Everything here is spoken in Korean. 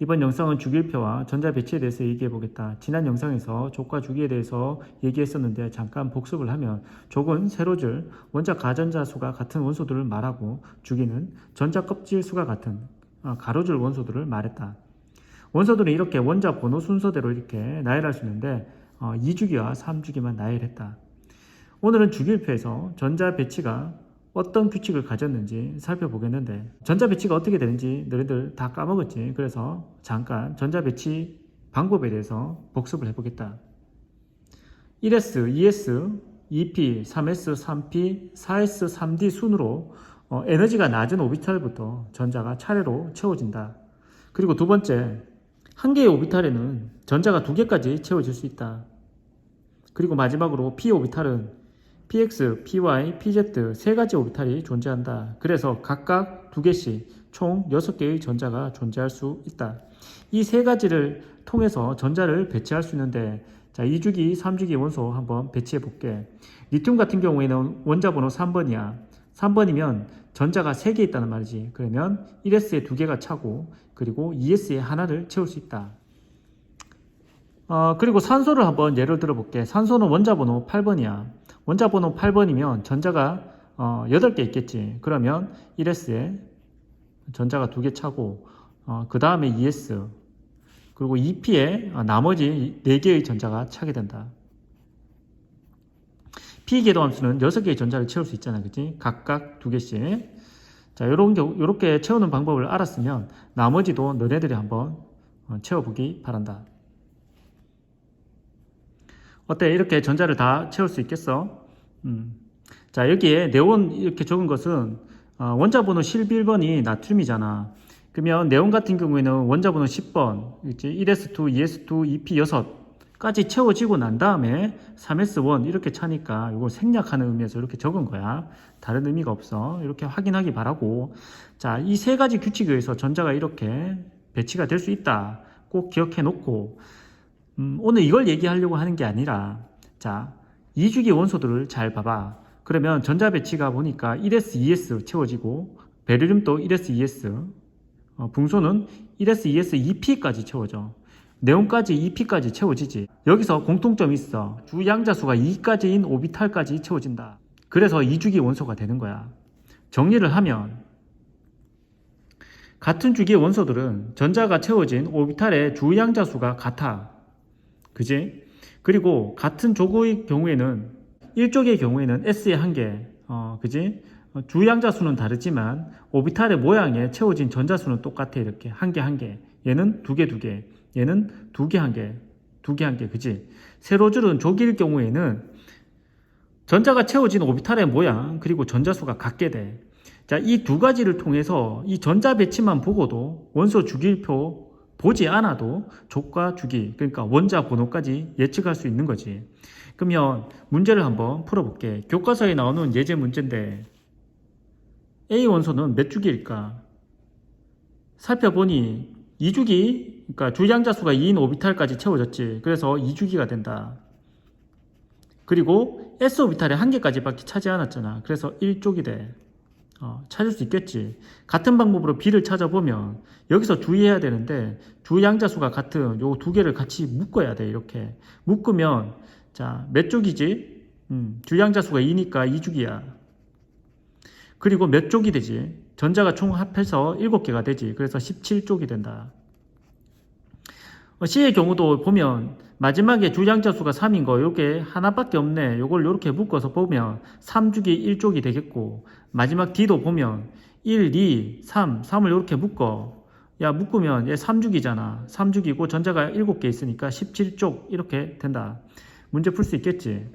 이번 영상은 주기율표와 전자 배치에 대해서 얘기해 보겠다. 지난 영상에서 족과 주기에 대해서 얘기했었는데 잠깐 복습을 하면 족은 세로 줄 원자 가전자 수가 같은 원소들을 말하고 주기는 전자 껍질 수가 같은 아, 가로줄 원소들을 말했다. 원소들은 이렇게 원자 번호 순서대로 이렇게 나열할 수 있는데 어, 2주기와 3주기만 나열했다. 오늘은 주기율표에서 전자 배치가 어떤 규칙을 가졌는지 살펴보겠는데 전자 배치가 어떻게 되는지 너희들 다 까먹었지. 그래서 잠깐 전자 배치 방법에 대해서 복습을 해보겠다. 1S, 2S, 2P, 3S, 3P, 4S, 3D 순으로 어, 에너지가 낮은 오비탈부터 전자가 차례로 채워진다. 그리고 두 번째, 한 개의 오비탈에는 전자가 두 개까지 채워질 수 있다. 그리고 마지막으로 P 오비탈은 PX, PY, PZ 세 가지 오비탈이 존재한다. 그래서 각각 두 개씩 총 6개의 전자가 존재할 수 있다. 이 세 가지를 통해서 전자를 배치할 수 있는데 자, 2주기, 3주기 원소 한번 배치해 볼게. 리튬 같은 경우에는 원자 번호 3번이야. 3번이면 전자가 3개 있다는 말이지. 그러면 1S에 2개가 차고 그리고 2S에 하나를 채울 수 있다. 어, 그리고 산소를 한번 예를 들어 볼게. 산소는 원자 번호 8번이야. 원자 번호 8번이면 전자가 어, 8개 있겠지. 그러면 1S에 전자가 2개 차고 어, 그 다음에 2S 그리고 2P에 어, 나머지 4개의 전자가 차게 된다. P 궤도 함수는 6개의 전자를 채울 수 있잖아. 그치? 각각 2개씩. 자, 요런 게, 요렇게 채우는 방법을 알았으면 나머지도 너네들이 한번 어, 채워보기 바란다. 어때? 이렇게 전자를 다 채울 수 있겠어? 음. 자, 여기에 네온 이렇게 적은 것은 어, 원자 번호 11번이 나트륨이잖아. 그러면 네온 같은 경우에는 원자 번호 10번, 있지? 1s2, 2s2, 2p 6까지 채워지고 난 다음에 3s1 이렇게 차니까 이거 생략하는 의미에서 이렇게 적은 거야. 다른 의미가 없어. 이렇게 확인하기 바라고. 자, 이 세 가지 규칙에 의해서 전자가 이렇게 배치가 될 수 있다. 꼭 기억해 놓고 음, 오늘 이걸 얘기하려고 하는 게 아니라 자 2주기 원소들을 잘 봐봐. 그러면 전자 배치가 보니까 1s, 2s 채워지고 베릴륨도 1s, 2s 어, 붕소는 1s, 2s, 2p까지 채워져. 네온까지 2p까지 채워지지. 여기서 공통점이 있어. 주 양자수가 2까지인 오비탈까지 채워진다. 그래서 2주기 원소가 되는 거야. 정리를 하면 같은 주기의 원소들은 전자가 채워진 오비탈의 주 양자수가 같아 그지? 그리고 같은 조구의 경우에는 1쪽의 경우에는 S의 한 개, 어, 그지? 어, 주양자 수는 다르지만 오비탈의 모양에 채워진 전자 수는 똑같아 이렇게 한 개 한 개. 얘는 두 개 두 개. 얘는 두 개 한 개. 두 개 한 개. 그지? 세로줄은 조기일 경우에는 전자가 채워진 오비탈의 모양 그리고 전자 수가 같게 돼. 자, 이 두 가지를 통해서 이 전자 배치만 보고도 원소 주기율표 보지 않아도 족과 주기, 그러니까 원자 번호까지 예측할 수 있는 거지. 그러면 문제를 한번 풀어볼게. 교과서에 나오는 예제 문제인데 A 원소는 몇 주기일까? 살펴보니 2주기, 그러니까 주양자 수가 2인 오비탈까지 채워졌지. 그래서 2주기가 된다. 그리고 S 오비탈에 한 개까지밖에 차지 않았잖아. 그래서 1쪽이 돼. 어, 찾을 수 있겠지. 같은 방법으로 B를 찾아보면 여기서 주의해야 되는데 주 양자수가 같은 요 두 개를 같이 묶어야 돼. 이렇게 묶으면 자몇 쪽이지? 음, 주 양자수가 2니까 2주기야. 그리고 몇 쪽이 되지? 전자가 총 합해서 7개가 되지. 그래서 17쪽이 된다. 어, C의 경우도 보면 마지막에 주양자 수가 3인 거 요게 하나밖에 없네. 요걸 요렇게 묶어서 보면 3주기 1쪽이 되겠고 마지막 D도 보면 1, 2, 3, 3을 요렇게 묶어. 야 묶으면 얘 3주기잖아. 3주기고 전자가 7개 있으니까 17쪽 이렇게 된다. 문제 풀 수 있겠지?